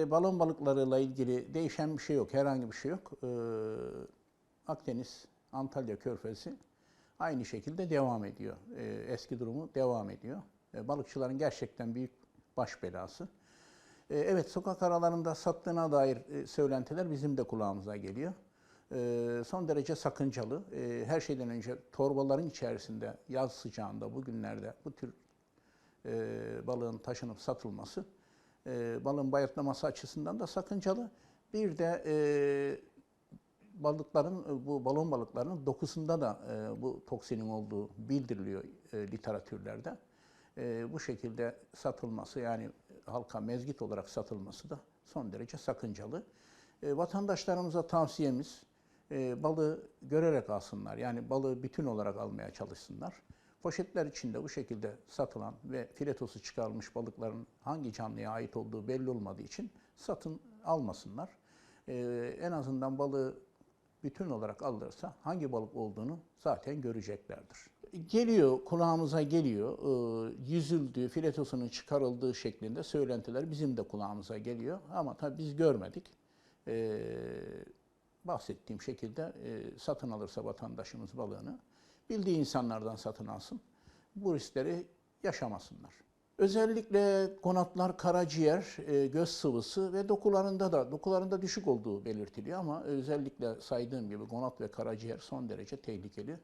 E, Balon balıklarıyla ilgili değişen bir şey yok, herhangi bir şey yok. Ee, Akdeniz, Antalya Körfezi aynı şekilde devam ediyor. Ee, eski durumu devam ediyor. Ee, balıkçıların gerçekten büyük baş belası. Ee, evet, sokak aralarında sattığına dair e, söylentiler bizim de kulağımıza geliyor. Ee, son derece sakıncalı. Ee, her şeyden önce torbaların içerisinde yaz sıcağında bugünlerde bu tür e, balığın taşınıp satılması e, balığın bayatlaması açısından da sakıncalı. Bir de e, balıkların e, bu balon balıklarının dokusunda da e, bu toksinin olduğu bildiriliyor e, literatürlerde. E, bu şekilde satılması yani halka mezgit olarak satılması da son derece sakıncalı. E, vatandaşlarımıza tavsiyemiz e, balığı görerek alsınlar. Yani balığı bütün olarak almaya çalışsınlar. Poşetler içinde bu şekilde satılan ve filetosu çıkarılmış balıkların hangi canlıya ait olduğu belli olmadığı için satın almasınlar. Ee, en azından balığı bütün olarak alırsa hangi balık olduğunu zaten göreceklerdir. Geliyor, kulağımıza geliyor, e, yüzüldüğü, filetosunun çıkarıldığı şeklinde söylentiler bizim de kulağımıza geliyor. Ama tabii biz görmedik. Ee, bahsettiğim şekilde e, satın alırsa vatandaşımız balığını bildiği insanlardan satın alsın. Bu riskleri yaşamasınlar. Özellikle konatlar, karaciğer, e, göz sıvısı ve dokularında da dokularında düşük olduğu belirtiliyor ama özellikle saydığım gibi konat ve karaciğer son derece tehlikeli.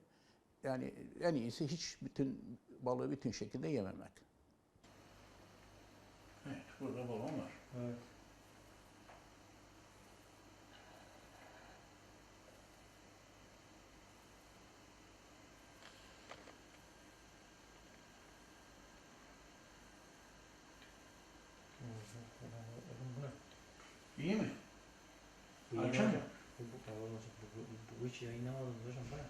Yani en iyisi hiç bütün balığı bütün şekilde yememek. Evet, burada balon var. Evet. İyi mi? Yayın- mı? Bu, bu, bu, bu, bu, bu hiç yayınlamadınız hocam bana.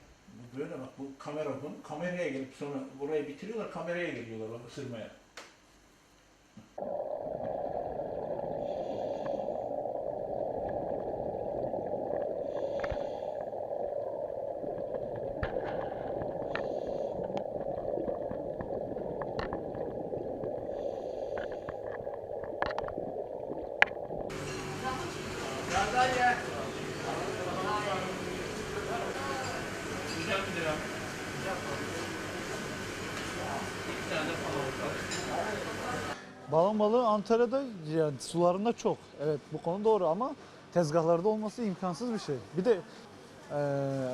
Bu Böyle bak bu kamera bu kameraya gelip sonra burayı bitiriyorlar kameraya geliyorlar bak ısırmaya. Balon balığı Antalya'da yani sularında çok. Evet bu konu doğru ama tezgahlarda olması imkansız bir şey. Bir de eee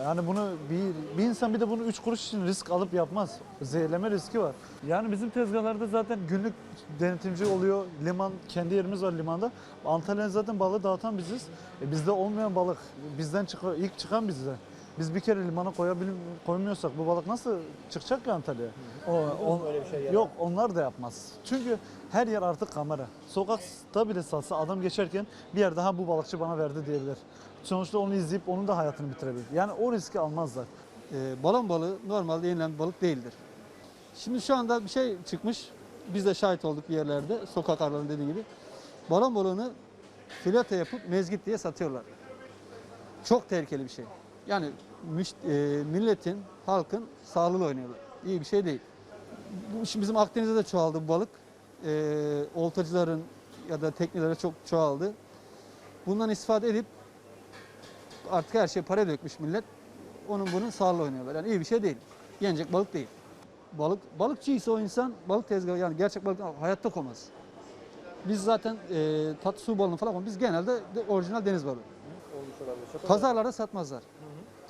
yani bunu bir, bir insan bir de bunu 3 kuruş için risk alıp yapmaz. Zehirleme riski var. Yani bizim tezgahlarda zaten günlük denetimci oluyor. Liman, kendi yerimiz var limanda. Antalya'ya zaten balığı dağıtan biziz. E bizde olmayan balık bizden çıkıyor. ilk çıkan bizde. Biz bir kere limana koyabil koymuyorsak bu balık nasıl çıkacak ki Antalya'ya? O, on- Öyle bir şey. Yok onlar da yapmaz. Çünkü her yer artık kamera. Sokakta bile salsa adam geçerken bir yer daha bu balıkçı bana verdi diyebilir. Sonuçta onu izleyip onun da hayatını bitirebilir. Yani o riski almazlar. E, balon balığı normalde yenilen bir balık değildir. Şimdi şu anda bir şey çıkmış. Biz de şahit olduk bir yerlerde. Sokak aralarında dediği gibi. Balon balığını fileto yapıp mezgit diye satıyorlar. Çok tehlikeli bir şey. Yani müş- e, milletin, halkın sağlığıyla oynuyorlar. İyi bir şey değil. Bu şimdi bizim Akdeniz'de de çoğaldı bu balık. E, oltacıların ya da teknelere çok çoğaldı. Bundan istifade edip artık her şey para dökmüş millet onun bunun sağlığı oynuyorlar. Yani iyi bir şey değil. Yenecek balık değil. Balık balıkçıysa o insan balık tezgahı yani gerçek balık hayatta komaz. Biz zaten e, tatlı su balığını falan ama biz genelde de orijinal deniz balığı. Pazarlarda satmazlar.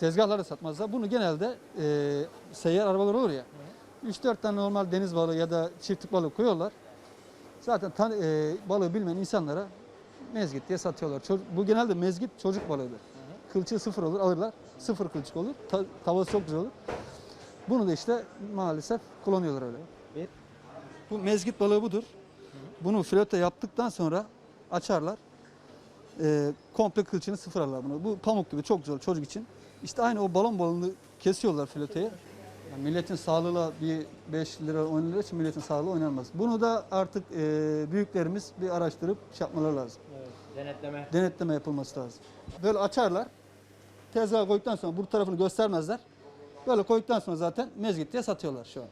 Tezgahlarda satmazlar. Bunu genelde e, seyyar arabalar olur ya. 3-4 tane normal deniz balığı ya da çiftlik balığı koyuyorlar. Zaten tan- e, balığı bilmeyen insanlara mezgit diye satıyorlar. Çocuk- bu genelde mezgit çocuk balığıdır. Kılçığı sıfır olur alırlar. Sıfır kılçık olur. Ta- tavası çok güzel olur. Bunu da işte maalesef kullanıyorlar öyle. Bu mezgit balığı budur. Bunu fileto yaptıktan sonra açarlar. Ee, komple kılçını sıfır alırlar bunu. Bu pamuk gibi çok güzel çocuk için. İşte aynı o balon balığını kesiyorlar filetoya. Yani milletin sağlığıyla bir 5 lira 10 lira için milletin sağlığı oynanmaz. Bunu da artık e, büyüklerimiz bir araştırıp şey yapmaları lazım. Evet. Denetleme. Denetleme yapılması lazım. Böyle açarlar. Tezgaha koyduktan sonra bu tarafını göstermezler. Böyle koyduktan sonra zaten mezgit diye satıyorlar şu an.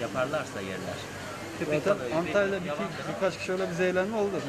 Yaparlarsa yerler. Zaten Antalya'da bir, birkaç kişi öyle bir zehirlenme oldu.